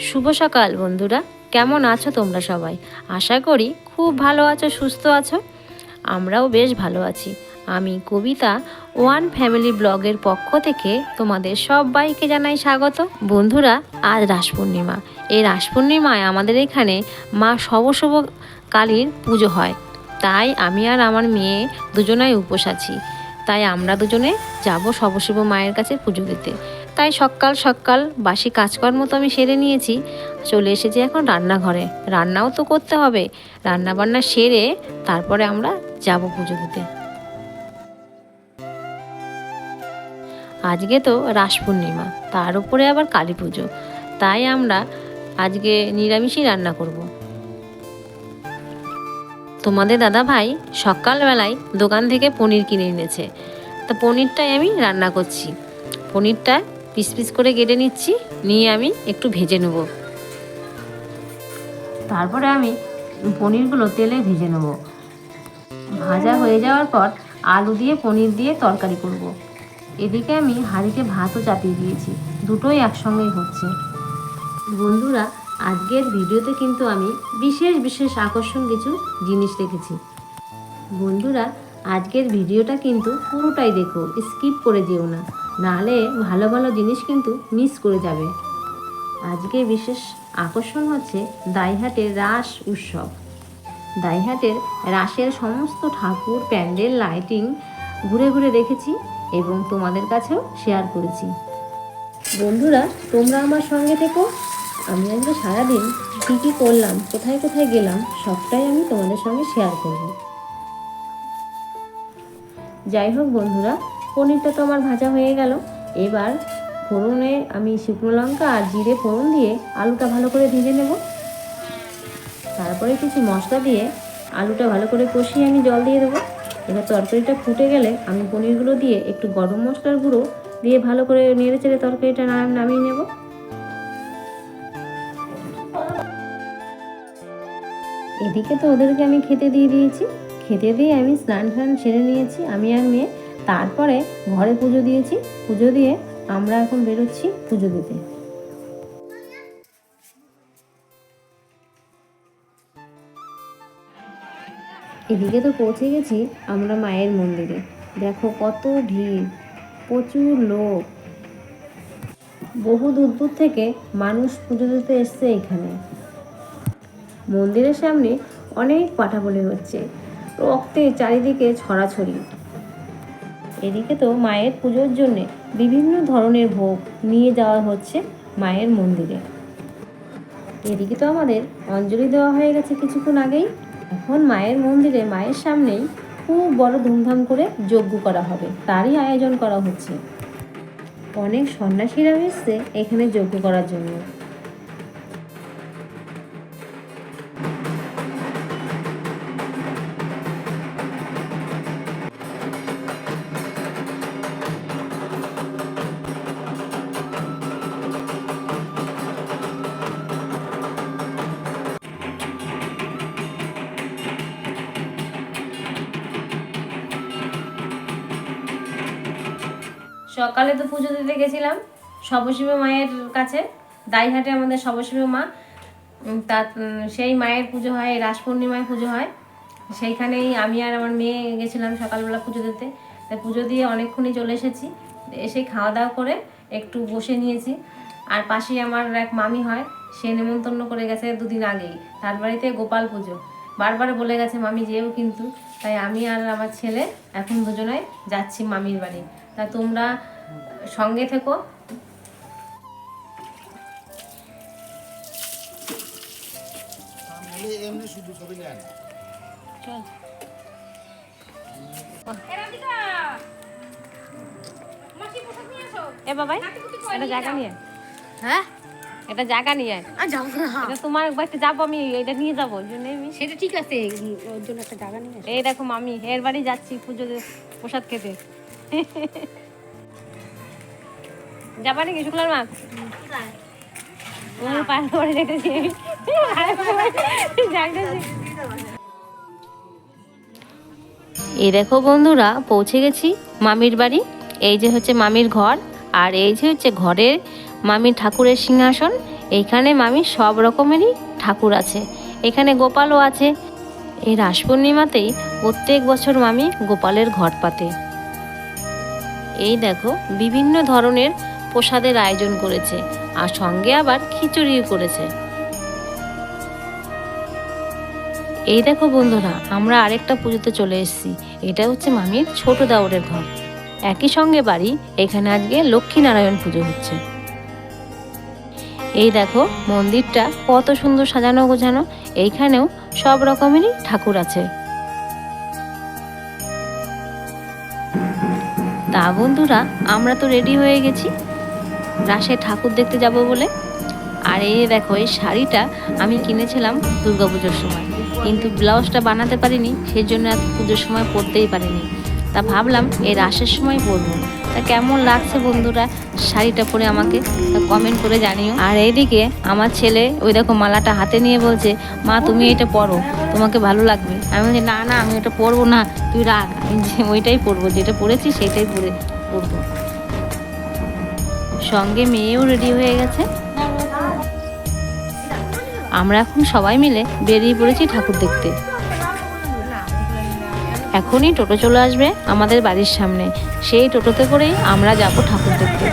শুভ সকাল, বন্ধুরা। কেমন আছো তোমরা সবাই? আশা করি খুব ভালো আছো, সুস্থ আছো। আমরাও বেশ ভালো আছি। আমি কবিতা, ওয়ান ফ্যামিলি ব্লগের পক্ষ থেকে তোমাদের সবাইকে জানাই স্বাগত। বন্ধুরা, আজ রাস পূর্ণিমা। এই রাস পূর্ণিমায় আমাদের এখানে মা শবশব কালীর পুজো হয়। তাই আমি আর আমার মেয়ে দুজনাই উপোস আছি। তাই আমরা দুজনে যাব শবশিব মায়ের কাছে পুজো দিতে। তাই সকাল সকাল বাসি কাজকর্ম তো আমি সেরে নিয়েছি। চলে এসেছি এখন রান্নাঘরে। রান্নাও তো করতে হবে। রান্না বান্না সেরে তারপরে আমরা যাব পুজো দিতে। আজকে তো রাস পূর্ণিমা, তার উপরে আবার কালী পুজো। তাই আমরা আজকে নিরামিষই রান্না করব। তোমাদের দাদা ভাই সকালবেলায় দোকান থেকে পনির কিনে এনেছে। তা পনিরটাই আমি রান্না করছি। পনিরটা পিস পিস করে কেটে নিচ্ছি, নিয়ে আমি একটু ভেজে নেব। তারপরে আমি পনিরগুলো তেলে ভেজে নেব। ভাজা হয়ে যাওয়ার পর আলু দিয়ে পনির দিয়ে তরকারি করব। এদিকে আমি হাঁড়িতে ভাতও চাপিয়ে দিয়েছি, দুটোই একসঙ্গেই হচ্ছে। বন্ধুরা, আজকের ভিডিওতে কিন্তু আমি বিশেষ বিশেষ আকর্ষণ কিছু জিনিস রেখেছি বন্ধুরা, আজকের ভিডিওটা কিন্তু পুরোটাই দেখো, স্কিপ করে যেও না। নাহলে ভালো ভালো জিনিস কিন্তু মিস করে যাবে। আজকে বিশেষ আকর্ষণ হচ্ছে দাইহাটের রাস উৎসব। দাইহাটের রাসের সমস্ত ঠাকুর, প্যান্ডেল, লাইটিং ঘুরে ঘুরে দেখেছি এবং তোমাদের কাছেও শেয়ার করেছি। বন্ধুরা, তোমরা আমার সঙ্গে থেকো। আমি আজকে সারাদিন কী কী করলাম, কোথায় কোথায় গেলাম, সবটাই আমি তোমাদের সঙ্গে শেয়ার করব। যাই হোক বন্ধুরা পনিরটা তো আমার ভাজা হয়ে গেল। এবার ফোড়নে আমি শুকনো লঙ্কা আর জিরে ফোড়ন দিয়ে আলুটা ভালো করে ভেজে নেব। তারপরে কিছু মশলা দিয়ে আলুটা ভালো করে কষিয়ে আমি জল দিয়ে দেবো। এবার তরকারিটা ফুটে গেলে আমি পনিরগুলো দিয়ে একটু গরম মশলার গুঁড়ো দিয়ে ভালো করে নেড়ে চেড়ে তরকারিটা নাম, নামিয়ে নেব। এদিকে তো ওদেরকে আমি খেতে দিয়ে দিয়েছি। খেতে দিয়ে আমি স্নান টান সেরে নিয়েছি, আমি আর মেয়ে। তারপরে ঘরে পুজো দিয়েছি। পুজো দিয়ে আমরা এখন বেরোচ্ছি পুজো দিতে। এদিকে তো পৌঁছে গেছি আমরা মায়ের মন্দিরে। দেখো কত ভিড়, প্রচুর লোক। বহু দূর দূর থেকে মানুষ পুজো দিতে এসছে এখানে। মন্দিরের সামনে অনেক পাঠাবলি হচ্ছে। রক্তে চারিদিকে ছড়াছড়ি। এদিকে তো মায়ের পুজোর জন্যে বিভিন্ন ধরনের ভোগ নিয়ে যাওয়া হচ্ছে মায়ের মন্দিরে। এদিকে তো আমাদের অঞ্জলি দেওয়া হয়ে গেছে কিছুক্ষণ আগেই। এখন মায়ের মন্দিরে মায়ের সামনেই খুব বড় ধুমধাম করে যজ্ঞ করা হবে, তারই আয়োজন করা হচ্ছে। অনেক সন্ন্যাসীরা এসছে এখানে যজ্ঞ করার জন্য। সকালে তো পুজো দিতে গেছিলাম সবশিব মায়ের কাছে। দাইহাটে আমাদের সবশিব মা। তা সেই মায়ের পুজো হয় রাস পূর্ণিমায় পুজো হয়। সেইখানেই আমি আর আমার মেয়ে গেছিলাম সকালবেলা পুজো দিতে। তা পুজো দিয়ে অনেকক্ষণই চলে এসেছি। এসে খাওয়া দাওয়া করে একটু বসে নিয়েছি। আর পাশেই আমার এক মামি হয়, সে নেমন্তন্ন করে গেছে দুদিন আগেই। তার বাড়িতে গোপাল পুজো। বারবার বলে গেছে, মামি, যেও কিন্তু। তাই আমি আর আমার ছেলে এখন দুজনাই যাচ্ছি মামির বাড়ি। তা তোমরা সঙ্গে থেকো। এমনি শুধু ছবি নেন এ বাবাই এটা জায়গা নিয়ে। আয়। হ্যাঁ? এটা জায়গা নিয়ে আয়। আর যাব না। এটা তোমার বাড়িতে যাব আমি এটা নিয়ে যাব ওই জন্য আমি সেটা ঠিক আছে ওর জন্য একটা জায়গা নিয়ে এই দেখো মামি এর বাড়ি যাচ্ছি পুজোতে প্রসাদ খেতে। যাবা নাকি এই দেখো বন্ধুরা, পৌঁছে গেছি মামির বাড়ি। এই যে হচ্ছে মামির ঘর, আর এই যে হচ্ছে ঘরের মামির ঠাকুরের সিংহাসন। এইখানে মামির সব রকমেরই ঠাকুর আছে। এখানে গোপালও আছে। এই রাস পূর্ণিমাতেই প্রত্যেক বছর মামি গোপালের ঘট পাতে। এই দেখো, বিভিন্ন ধরনের প্রসাদের আয়োজন করেছে আর সঙ্গে আবার খিচুড়িও করেছে। এই দেখো বন্ধুরা, আমরা আরেকটা পুজোতে চলে এসেছি। এটা হচ্ছে মামির ছোট দাউরের ঘর। একই সঙ্গে বাড়ি, এখানে আজকে লক্ষ্মীনারায়ণ পুজো হচ্ছে। এই দেখো, মন্দিরটা কত সুন্দর সাজানো গোছানো, এইখানেও সব রকমেরই ঠাকুর আছে। তা বন্ধুরা, আমরা তো রেডি হয়ে গেছি। রাসে ঠাকুর দেখতে যাব বলে। আর এই দেখো, এই শাড়িটা আমি কিনেছিলাম দুর্গা পুজোর সময়। কিন্তু ব্লাউজটা বানাতে পারিনি সেই জন্য পুজোর সময় পরতেই পারিনি। তা ভাবলাম এই রাসের সময় পরবো। তা কেমন লাগছে বন্ধুরা? শাড়িটা পরে আমাকে কমেন্ট করে জানিও। আর এইদিকে আমার ছেলে ওই দেখো মালাটা হাতে নিয়ে বলছে, মা, তুমি এটা পরো, তোমাকে ভালো লাগবে। আমি বলছি, না না, আমি ওটা পরবো না, তুই রাখ। যে ওইটাই পরবো, যেটা পরেছি সেটাই পরে পরবো। সঙ্গে মেয়েও রেডি হয়ে গেছে। আমরা এখন সবাই মিলে বেরিয়ে পড়েছি ঠাকুর দেখতে। এখনই টোটো চলে আসবে আমাদের বাড়ির সামনে। সেই টোটোতে করেই আমরা যাব ঠাকুর দেখতে।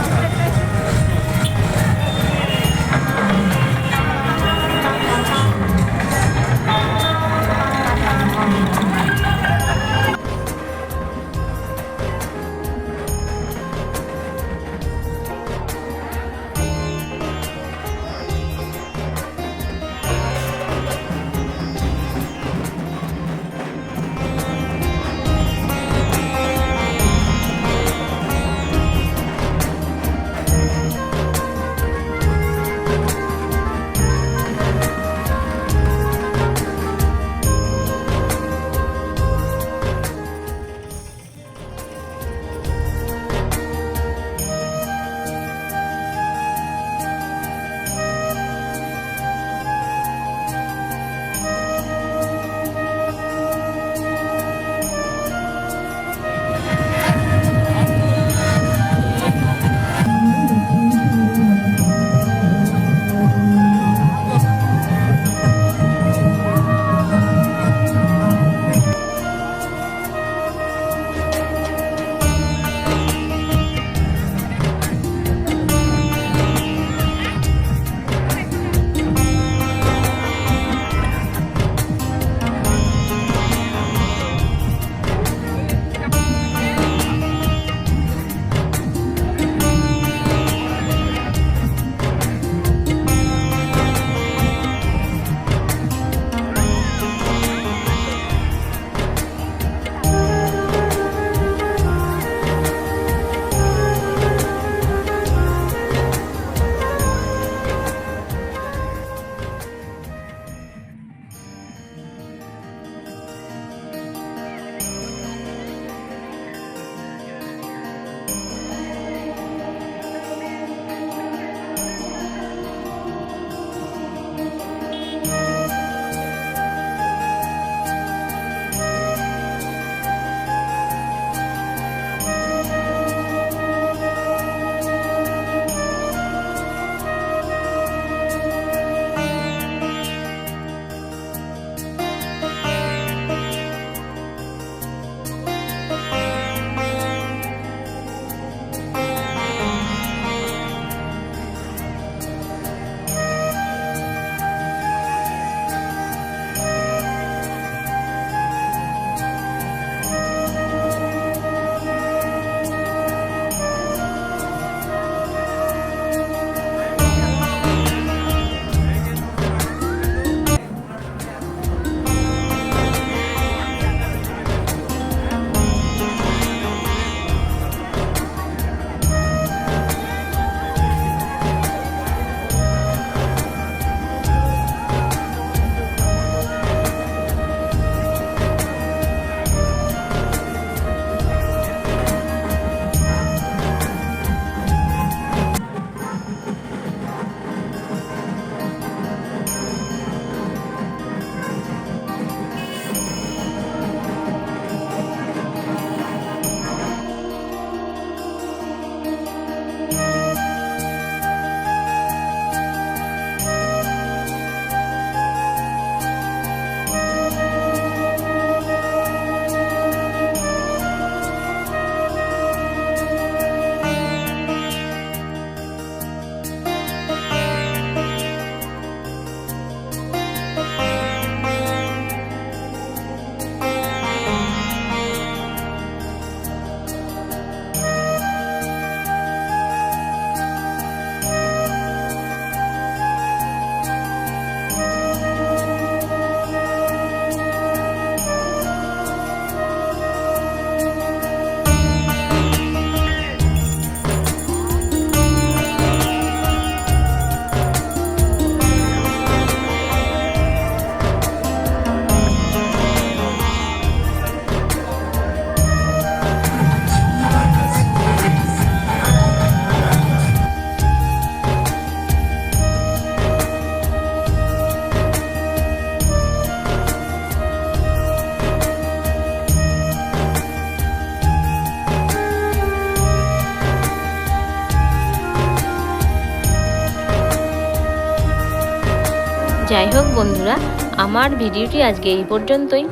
যাই হোক বন্ধুরা, আমার ভিডিওটি আজকে এই পর্যন্তই।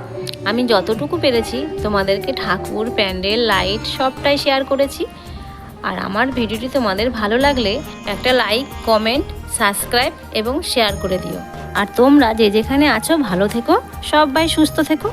আমি যতটুকু পেরেছি তোমাদেরকে ঠাকুর, প্যান্ডেল, লাইট সবটাই শেয়ার করেছি। আর আমার ভিডিওটি তোমাদের ভালো লাগলে একটা লাইক, কমেন্ট, সাবস্ক্রাইব এবং শেয়ার করে দিও। আর তোমরা যে যেখানে আছো ভালো থেকো, সবাই সুস্থ থেকো।